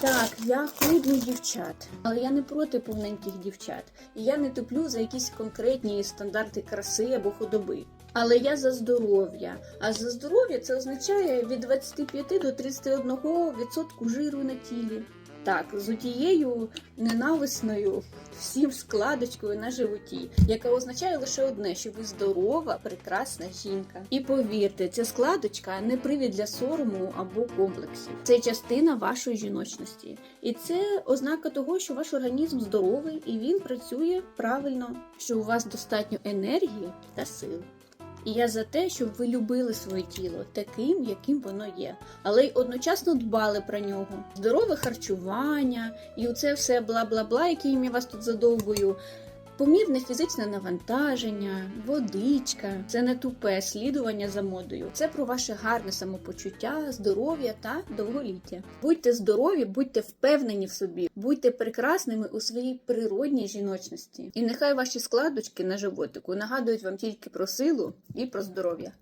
Так, я худну дівчат, але я не проти повненьких дівчат. І я не туплю за якісь конкретні стандарти краси або худоби. Але я за здоров'я. А за здоров'я це означає від 25 до 31% жиру на тілі. Так, з отією ненависною всім складочкою на животі, яка означає лише одне, що ви здорова, прекрасна жінка. І повірте, ця складочка не привід для сорому або комплексів. Це частина вашої жіночності. І це ознака того, що ваш організм здоровий і він працює правильно, що у вас достатньо енергії та сил. І я за те, щоб ви любили своє тіло таким, яким воно є, але й одночасно дбали про нього. Здорове харчування і оце все бла-бла-бла, яким я вас тут задовбую. Помірне фізичне навантаження, водичка це не тупе слідування за модою. Це про ваше гарне самопочуття, здоров'я та довголіття. Будьте здорові, будьте впевнені в собі, будьте прекрасними у своїй природній жіночності. І нехай ваші складочки на животику нагадують вам тільки про силу і про здоров'я.